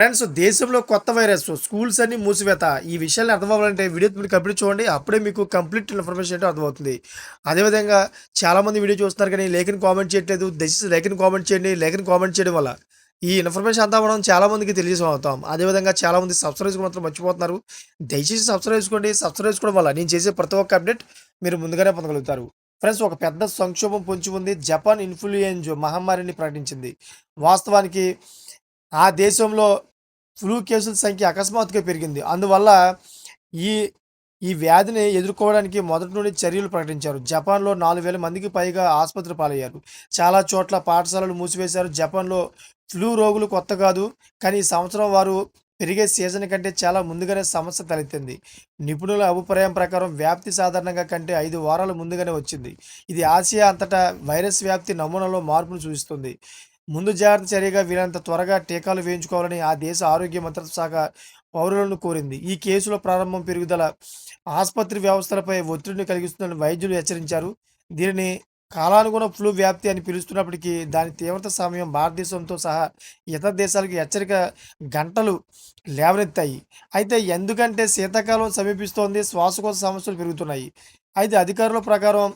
Friends దేశంలో కొత్త virus schools అన్ని మూసివేత. ఈ విషయాన్ని అర్థమవ్వాలంటే వీడియో మీరు కంప్లీట్ చూడండి అప్పుడే మీకు కంప్లీట్ ఇన్ఫర్మేషన్ ఏంటో అర్థమవుతుంది. అదేవిధంగా చాలామంది వీడియో చూస్తున్నారు కానీ లేఖని కామెంట్ చేయట్లేదు దయచేసి లేఖని కామెంట్ చేయండి లేఖని కామెంట్ చేయడం వల్ల ఈ ఇన్ఫర్మేషన్ అంతా మనం చాలామందికి తెలియజేసి అదేవిధంగా చాలామంది సబ్స్క్రైబ్ మాత్రం మర్చిపోతున్నారు. దయచేసి సబ్స్క్రైబ్ చేసుకోండి. సబ్స్క్రైబ్ చేసుకోవడం వల్ల నేను చేసే ప్రతి ఒక్క అప్డేట్ మీరు ముందుగానే పొందగలుగుతారు. ఫ్రెండ్స్ ఒక పెద్ద సంక్షోభం పొంచి ఉంది. జపాన్ ఇన్ఫ్లుయెంజ్ మహమ్మారిని ప్రకటించింది. వాస్తవానికి ఆ దేశంలో ఫ్లూ కేసుల సంఖ్య అకస్మాత్తుగా పెరిగింది. అందువల్ల ఈ ఈ వ్యాధిని ఎదుర్కోవడానికి మొదటి నుండి చర్యలు ప్రకటించారు. జపాన్లో నాలుగు వేల మందికి పైగా ఆసుపత్రి పాలయ్యారు. చాలా చోట్ల పాఠశాలలు మూసివేశారు. జపాన్లో ఫ్లూ రోగులు కొత్త కాదు. కానీ ఈ సంవత్సరం వారు పెరిగే సీజన్ కంటే చాలా ముందుగానే సమస్య తలెత్తింది. నిపుణుల అభిప్రాయం ప్రకారం వ్యాప్తి సాధారణంగా కంటే ఐదు వారాల ముందుగానే వచ్చింది. ఇది ఆసియా అంతటా వైరస్ వ్యాప్తి నమూనాలో మార్పును సూచిస్తుంది. ముందు జాగ్రత్త చర్యగా వీలంత త్వరగా టీకాలు వేయించుకోవాలని ఆ దేశ ఆరోగ్య మంత్రిత్వ శాఖ పౌరులను కోరింది. ఈ కేసులో ప్రారంభం పెరుగుదల ఆసుపత్రి వ్యవస్థలపై ఒత్తిడిని కలిగిస్తుందని వైద్యులు హెచ్చరించారు. దీనిని కాలానుగుణ ఫ్లూ వ్యాప్తి అని పిలుస్తున్నప్పటికీ దాని తీవ్రత సమయం భారతదేశంతో సహా ఇతర దేశాలకు హెచ్చరిక గంటలు లేవనెత్తాయి. అయితే ఎందుకంటే శీతాకాలం సమీపిస్తోంది శ్వాసకోశ సమస్యలు పెరుగుతున్నాయి. అయితే అధికారుల ప్రకారం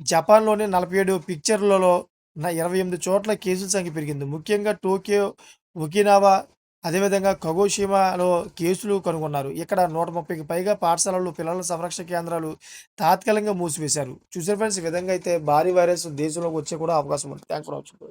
జపాన్లోని నలభై ఏడు పిక్చర్లలో నా ఇరవై ఎనిమిది చోట్ల కేసుల సంఖ్య పెరిగింది. ముఖ్యంగా టోక్యో ఒకినావా అదేవిధంగా కగోషిమాలో కేసులు కనుగొన్నారు. ఇక్కడ నూట ముప్పైకి పైగా పాఠశాలలు పిల్లల సంరక్షణ కేంద్రాలు తాత్కాలికంగా మూసివేశారు. చూసారు ఫ్రెండ్స్ ఈ విధంగా అయితే భారీ వైరస్ దేశంలోకి వచ్చే కూడా అవకాశం ఉంది. Thank for watching